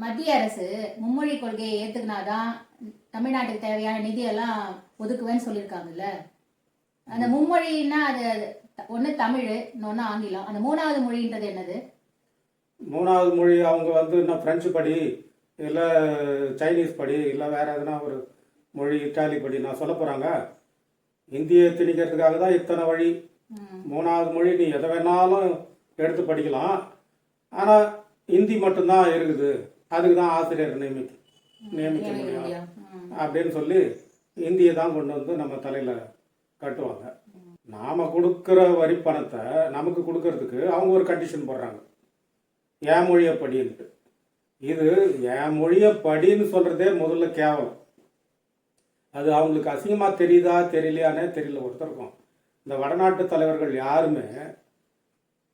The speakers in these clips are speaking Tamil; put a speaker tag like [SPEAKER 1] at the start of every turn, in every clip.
[SPEAKER 1] மத்திய அரசு மும்மொழி கொள்கையை ஏத்துக்கினாதான் தமிழ்நாட்டுக்கு தேவையான நிதியெல்லாம் ஒதுக்குவேன்னு சொல்லியிருக்காங்கல்ல. அந்த மும்மொழின்னா அது ஒன்று தமிழ் இன்னொன்று ஆங்கிலம். அந்த மூணாவது மொழின்றது என்னது?
[SPEAKER 2] மூணாவது மொழி அவங்க வந்து இன்னும் ஃப்ரெஞ்சு படி இல்லை சைனீஸ் படி இல்லை வேற எதனா ஒரு மொழி இட்டாலி படி நான் சொல்ல போகிறாங்க இந்தியை திணிக்கிறதுக்காக தான் இத்தனை வழி. மூணாவது மொழி நீ எதை வேணாலும் எடுத்து படிக்கலாம். ஆனால் ஹிந்தி மட்டும்தான் இருக்குது. அதுக்கு தான் ஆசிரியர் நியமிக்க நியமிக்க முடியும். அப்படின்னு சொல்லி இந்தியை தான் கொண்டு வந்து நம்ம தலையில் கட்டுவாங்க. நாம கொடுக்குற வரி பணத்தை நமக்கு கொடுக்கறதுக்கு அவங்க ஒரு கண்டிஷன் போடுறாங்க. என் மொழியை படின்ட்டு. இது என் மொழியை படின்னு சொல்றதே முதல்ல கேவலம். அது அவங்களுக்கு அசிங்கமா தெரியுதா தெரியலையானே தெரியல. ஒருத்தருக்கும் இந்த வடநாட்டு தலைவர்கள் யாருமே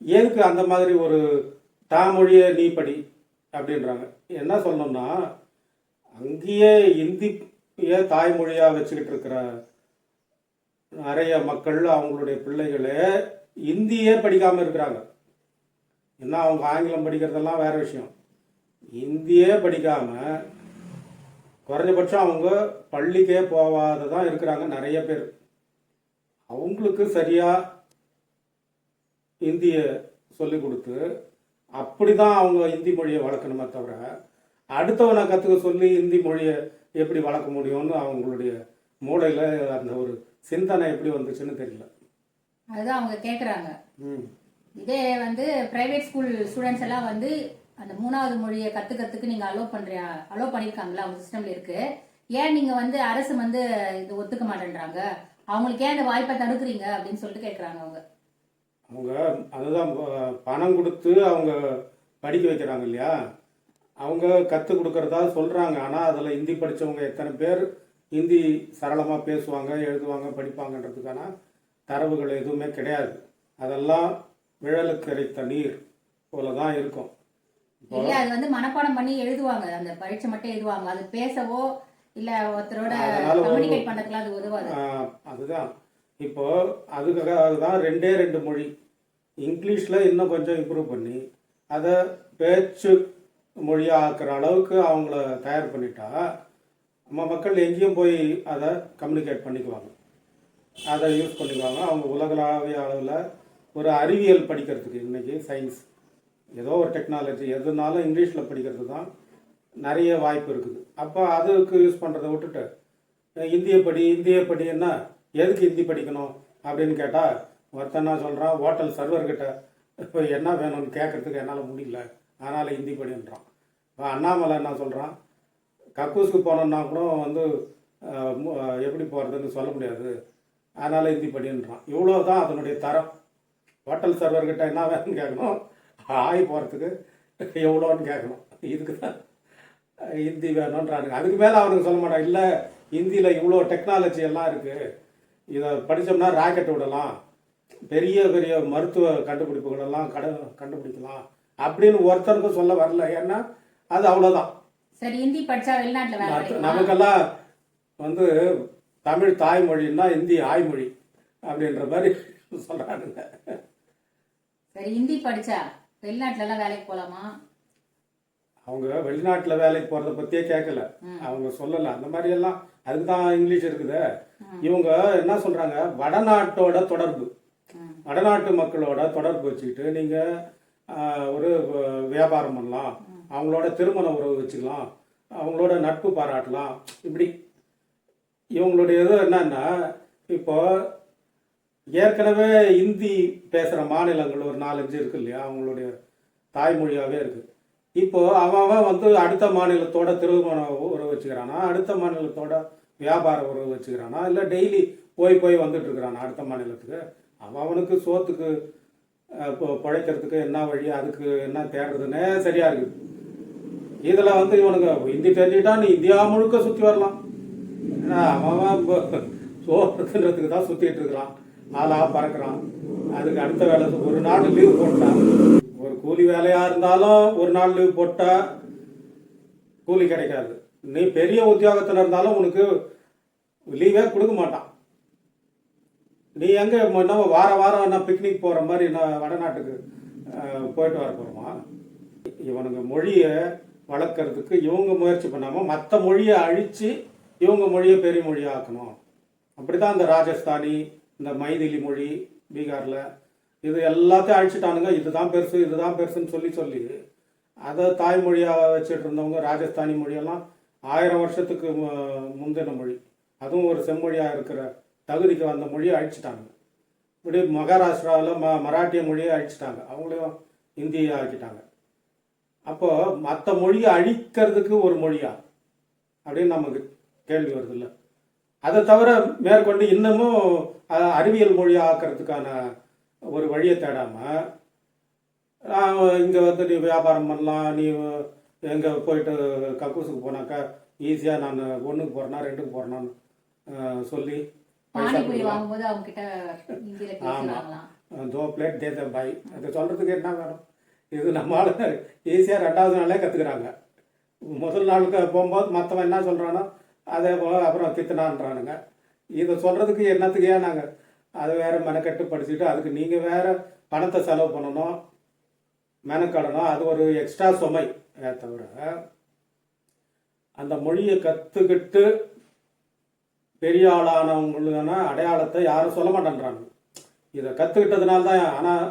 [SPEAKER 2] எதுக்கு அந்த மாதிரி ஒரு தாமொழியை நீ படி? அப்படின்றாங்க. என்ன சொல்லணும்னா அங்கேயே இந்திய தாய்மொழியாக வச்சுக்கிட்டு இருக்கிற நிறைய மக்கள் அவங்களுடைய பிள்ளைகளே இந்தியே படிக்காமல் இருக்கிறாங்க. என்ன அவங்க ஆங்கிலம் படிக்கிறதெல்லாம் வேற விஷயம். இந்தியே படிக்காமல் குறைஞ்சபட்சம் அவங்க பள்ளிக்கே போகாததான் இருக்கிறாங்க நிறைய பேர். அவங்களுக்கு சரியாக இந்திய சொல்லிக் கொடுத்து அப்படி தான் அவங்க இந்தி மொழியை வளர்க்கணுமே தவிர அடுத்தவனை கற்றுக்க சொல்லி இந்தி மொழியை எப்படி வளர்க்க முடியும்னு அவங்களுடைய மூளையில் அந்த ஒரு சிந்தனை எப்படி வந்துச்சுன்னு தெரியல.
[SPEAKER 1] அதுதான் அவங்க கேட்குறாங்க
[SPEAKER 2] ம்.
[SPEAKER 1] இதே வந்து பிரைவேட் ஸ்கூல் ஸ்டூடெண்ட்ஸ் எல்லாம் வந்து அந்த மூணாவது மொழியை கத்துக்கிறதுக்கு நீங்க அலோவ் பண்றியா அலோவ் பண்ணிருக்காங்களா? அவங்க சிஸ்டம்ல இருக்கு. ஏன் நீங்க வந்து அரசு வந்து இது ஒத்துக்க மாட்டேன்றாங்க? அவங்களுக்கு ஏன் இந்த வாய்ப்பை தடுக்கிறீங்க? அப்படின்னு சொல்லிட்டு கேட்குறாங்க அவங்க.
[SPEAKER 2] அவங்க அதுதான் பணம் கொடுத்து அவங்க படிக்க வைக்கிறாங்க இல்லையா? அவங்க கற்றுக் கொடுக்கறதா சொல்கிறாங்க ஆனால் அதில் ஹிந்தி படித்தவங்க எத்தனை பேர் ஹிந்தி சரளமாக பேசுவாங்க எழுதுவாங்க படிப்பாங்கன்றதுக்கான தரவுகள் எதுவுமே கிடையாது. அதெல்லாம் விழலுக்கு இறைத்த நீர் போல தான் இருக்கும்
[SPEAKER 1] இல்ல அது வந்து மனப்பாடம் பண்ணி எழுதுவாங்க. அந்த பரீட்சை மட்டும் எழுதுவாங்க. அது பேசவோ இல்ல ஒருத்தரோட கம்யூனிகேட் பண்றதுக்குலாம் அது உதவாது.
[SPEAKER 2] அதுதான். இப்போ அதுக்காக தான் ரெண்டே ரெண்டு மொழி இங்கிலீஷில் இன்னும் கொஞ்சம் இம்ப்ரூவ் பண்ணி அதை பேச்சு மொழியாக்குற அளவுக்கு அவங்கள தயார் பண்ணிட்டா நம்ம மக்கள் எங்கேயும் போய் அதை கம்யூனிகேட் பண்ணிக்குவாங்க. அதை யூஸ் பண்ணிக்குவாங்க. அவங்க உலகளாவிய அளவில் ஒரு அறிவியல் படிக்கிறதுக்கு இன்றைக்கி சயின்ஸ் ஏதோ ஒரு டெக்னாலஜி எதுனாலும் இங்கிலீஷில் படிக்கிறது தான் நிறைய வாய்ப்பு இருக்குது. அப்போ அதுக்கு யூஸ் பண்ணுறதை விட்டுட்டு இந்திய படி இந்திய படி என்ன? எதுக்கு ஹிந்தி படிக்கணும் அப்படின்னு கேட்டால் ஒருத்தன் என்ன சொல்கிறான் ஹோட்டல் சர்வர்கிட்ட இப்போ என்ன வேணும்னு கேட்கறதுக்கு என்னால் முடியல. அதனால் ஹிந்தி படின்றான் இப்போ அண்ணாமலை என்ன சொல்கிறான் கக்கூஸுக்கு போனோம்னா கூட வந்து எப்படி போகிறதுன்னு சொல்ல முடியாது. அதனால் ஹிந்தி படின்றான் இவ்வளோ தான் அதனுடைய தரம். ஹோட்டல் சர்வர்கிட்ட என்ன வேணும்னு கேட்கணும் ஆய் போகிறதுக்கு எவ்வளோன்னு கேட்கணும் இதுக்கு தான் ஹிந்தி வேணுன்றானுங்க அதுக்கு மேலே அவனுக்கு சொல்ல மாட்டான் இல்லை ஹிந்தியில் இவ்வளோ டெக்னாலஜி எல்லாம் இருக்குது இதை படித்தோம்னா ராக்கெட் விடலாம். பெரிய பெரிய மருத்துவ கண்டுபிடிப்புகள் எல்லாம் கட கண்டுபிடிக்கலாம் அப்படின்னு ஒருத்தருக்கும் சொல்ல வரல. ஏன்னா அது அவ்வளோதான்
[SPEAKER 1] சரி ஹிந்தி படிச்சா வெளிநாட்டுல
[SPEAKER 2] நமக்கெல்லாம் வந்து தமிழ் தாய்மொழின்னா இந்தி ஆய்மொழி அப்படின்ற மாதிரி சொல்கிறானுங்க
[SPEAKER 1] சரி ஹிந்தி படிச்சா வெளிநாட்டுல எல்லாம் வேலைக்கு போலாமா?
[SPEAKER 2] அவங்க வெளிநாட்டில் வேலைக்கு போகிறத பற்றியே கேட்கல. அவங்க சொல்லலை. அந்த மாதிரி எல்லாம் அதுக்கு தான் இங்கிலீஷ் இருக்குது. இவங்க என்ன சொல்கிறாங்க வடநாட்டோட தொடர்பு. வடநாட்டு மக்களோட தொடர்பு வச்சுக்கிட்டு நீங்கள் ஒரு வியாபாரம் பண்ணலாம். அவங்களோட திருமண உறவு வச்சுக்கலாம். அவங்களோட நட்பு பாராட்டலாம். இப்படி இவங்களுடைய இது என்னன்னா இப்போ ஏற்கனவே இந்தி பேசுகிற மாநிலங்கள் ஒரு நாலஞ்சு இருக்கு இல்லையா? அவங்களுடைய தாய்மொழியாகவே இருக்கு. இப்போ அவன் அவன் வந்து அடுத்த மாநிலத்தோட திருமண உறவு வச்சுக்கிறானா? அடுத்த மாநிலத்தோட வியாபார உறவு வச்சுக்கிறானா? இல்லை டெய்லி போய் போய் வந்துட்டு இருக்கிறானா அடுத்த மாநிலத்துக்கு? அவன் அவனுக்கு சோத்துக்கு இப்போ பிழைக்கிறதுக்கு என்ன வழி அதுக்கு என்ன தேடுறதுன்னே சரியா இருக்குது இதில் வந்து இவனுக்கு ஹிந்தி தெரிஞ்சுக்கிட்டா நீ இந்தியா முழுக்க சுற்றி வரலாம். ஏன்னா அவன் அவன் இப்போ சோறு தான் சுற்றிட்டு இருக்கிறான். ஆளா பறக்கிறான். அதுக்கு அடுத்த வேலை ஒரு நாள் லீவ் போட்டான் ஒரு கூலி வேலையா இருந்தாலும் ஒரு நாள் லீவ் போட்டா கூலி கிடைக்காது. நீ பெரிய உத்தியோகத்தில் இருந்தாலும் உனக்கு லீவே கொடுக்க மாட்டான். நீ எங்கே என்ன வார வாரம் என்ன பிக்னிக் போகிற மாதிரி நான் வடநாட்டுக்கு போயிட்டு வர போகிறோமா இவனுங்க மொழியை வளர்க்கறதுக்கு இவங்க முயற்சி பண்ணாமல் மற்ற மொழியை அழித்து இவங்க மொழியை பெரிய மொழியாக்கணும் அப்படி தான் இந்த ராஜஸ்தானி இந்த மைதிலி மொழி பீகாரில் இது எல்லாத்தையும் அழிச்சிட்டானுங்க. இதுதான் பெருசு இதுதான் பெருசுன்னு சொல்லி சொல்லி அதை தாய்மொழியாக வச்சுட்டு இருந்தவங்க ராஜஸ்தானி மொழியெல்லாம் ஆயிரம் வருஷத்துக்கு முந்தின மொழி. அதுவும் ஒரு செம்மொழியாக இருக்கிற தகுதிக்கு வந்த மொழியை அழிச்சிட்டாங்க. இப்படி மகாராஷ்டிராவில் ம மராட்டிய மொழியை அழிச்சிட்டாங்க. அவங்களையும் இந்தியை ஆக்கிட்டாங்க. அப்போது மற்ற மொழியை அழிக்கிறதுக்கு ஒரு மொழியா? அப்படின்னு நமக்கு கேள்வி வருது இல்லை அதை தவிர மேற்கொண்டு இன்னமும் அறிவியல் மொழி ஆக்கிறதுக்கான ஒரு வழியை தேடாமல் இங்கே வந்து நீ வியாபாரம் பண்ணலாம் நீ எங்கே போயிட்டு கக்கூசுக்கு போனாக்கா ஈஸியாக நான் ஒன்றுக்கு போகிறேன்னா ரெண்டுக்கு போகிறேன்னு சொல்லி
[SPEAKER 1] பானிபூரி வாங்கும்போது அவங்க கிட்ட ஹிந்தியில பேசுவாங்களாம்
[SPEAKER 2] தோ பிளேட் தே த பாய் அதை சொல்கிறதுக்கு என்ன வேணும்? இது நம்ம ஆளு ஈஸியாக ரெண்டாவது நாளே கற்றுக்குறாங்க முதல் நாளுக்கு போகும்போது மற்றவன் என்ன சொல்கிறானோ அதே போல் அப்புறம் கித்தனான்றானுங்க இதை சொல்கிறதுக்கு என்னத்துக்கு ஏன் நாங்கள் அதை வேற மெனக்கட்டு படிச்சுட்டு அதுக்கு நீங்கள் வேற பணத்தை செலவு பண்ணணும் மெனக்கடணும். அது ஒரு எக்ஸ்ட்ரா சுமை. தவிர அந்த மொழியை கற்றுக்கிட்டு பெரிய ஆளானவங்களுக்கான அடையாளத்தை யாரும் சொல்ல மாட்டேன்றாங்க. இதை கற்றுக்கிட்டதுனால தான் ஆனால்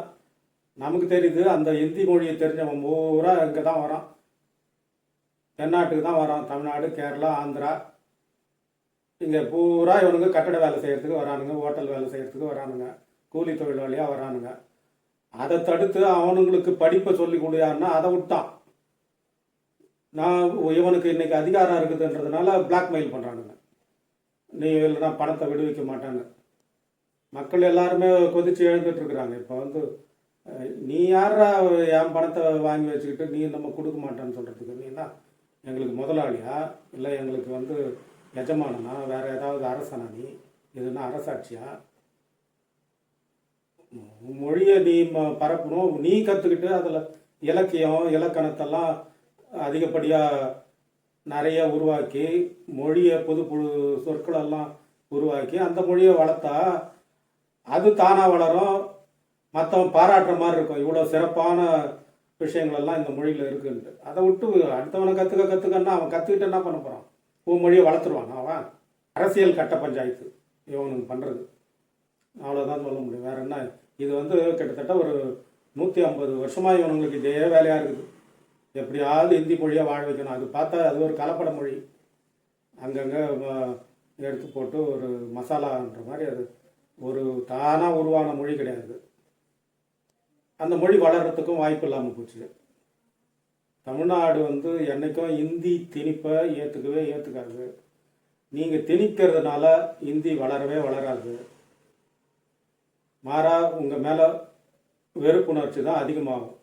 [SPEAKER 2] நமக்கு தெரியுது அந்த ஹிந்தி மொழியை தெரிஞ்சவன் பூரா இங்கே தான் வரான். தென்னாட்டுக்கு தான் வரான். தமிழ்நாடு கேரளா ஆந்திரா. இங்கே பூரா இவனுங்க கட்டட வேலை செய்கிறதுக்கு வரானுங்க ஹோட்டல் வேலை செய்கிறதுக்கு வரானுங்க கூலி தொழிலாளியாக வரானுங்க. அதை தடுத்து அவனுங்களுக்கு படிப்பை சொல்லி கொடுயாருன்னா அதை விட்டான். நான் இவனுக்கு இன்னைக்கு அதிகாரம் இருக்குதுன்றதுனால பிளாக்மெயில் பண்ணுறானுங்க நீ இல்லைன்னா பணத்தை விடுவிக்க மாட்டாங்க. மக்கள் எல்லாருமே கொதிச்சு எழுந்துட்டுருக்குறாங்க. இப்போ வந்து நீ யாரா என் பணத்தை வாங்கி வச்சுக்கிட்டு நீ நம்ம கொடுக்க மாட்டேன்னு சொல்கிறதுக்கு நீ என்ன எங்களுக்கு முதலாளியா இல்லை எங்களுக்கு வந்து எஜமானனா? வேற ஏதாவது அரசனா நீ? இதுனா அரசாட்சியா? மொழியை நீ பரப்பணும். நீ கற்றுக்கிட்டு அதில் இலக்கியம் இலக்கணத்தெல்லாம் அதிகப்படியாக நிறைய உருவாக்கி மொழியை புது புது சொற்களெல்லாம் உருவாக்கி அந்த மொழியை வளர்த்தா அது தானாக வளரும். மற்றவன் பாராட்டுற மாதிரி இருக்கும். இவ்வளோ சிறப்பான விஷயங்களெல்லாம் இந்த மொழியில் இருக்குன்ட்டு. அதை விட்டு அடுத்தவனை கற்றுக்க கற்றுக்கன்னா அவன் கற்றுக்கிட்டு என்ன பண்ண போகிறான் உன் மொழியை வளர்த்துருவான் அவன்? அரசியல் கட்ட பஞ்சாயத்து. இவனுக்கு பண்ணுறது அவ்வளோதான் சொல்ல முடியும். வேற என்ன? இது வந்து கிட்டத்தட்ட ஒரு நூற்றி ஐம்பது வருஷமாக இவனுங்களுக்கு இதே வேலையாக இருக்குது. எப்படியாவது இந்தி மொழியை வாழ வைக்கணும். அது பார்த்தா அது ஒரு கலப்பட மொழி. அங்கங்கே எடுத்து போட்டு ஒரு மசாலான்ற மாதிரி அது ஒரு தானாக உருவான மொழி கிடையாது. அந்த மொழி வளர்கிறதுக்கும் வாய்ப்பு இல்லாமல் போச்சு. தமிழ்நாடு வந்து என்னைக்கும் இந்தி திணிப்பை ஏற்றுக்கவே ஏற்றுக்காது நீங்கள் திணிக்கிறதுனால இந்தி வளரவே வளராது. மாறா உங்கள் மேலே வெறுப்புணர்ச்சி தான் அதிகமாகும்.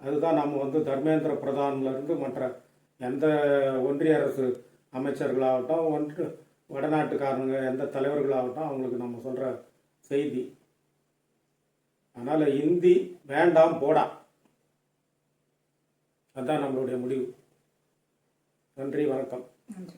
[SPEAKER 2] அதுதான் நம்ம வந்து தர்மேந்திர பிரதான்லேருந்து மற்ற எந்த ஒன்றிய அரசு அமைச்சர்களாகட்டும் ஒன்று வடநாட்டுக்காரங்க எந்த தலைவர்களாகட்டும் அவங்களுக்கு நம்ம சொல்கிற செய்தி. அதனால் இந்தி வேண்டாம் போடா. அதுதான் நம்மளுடைய முடிவு. நன்றி வணக்கம்.
[SPEAKER 1] நன்றி.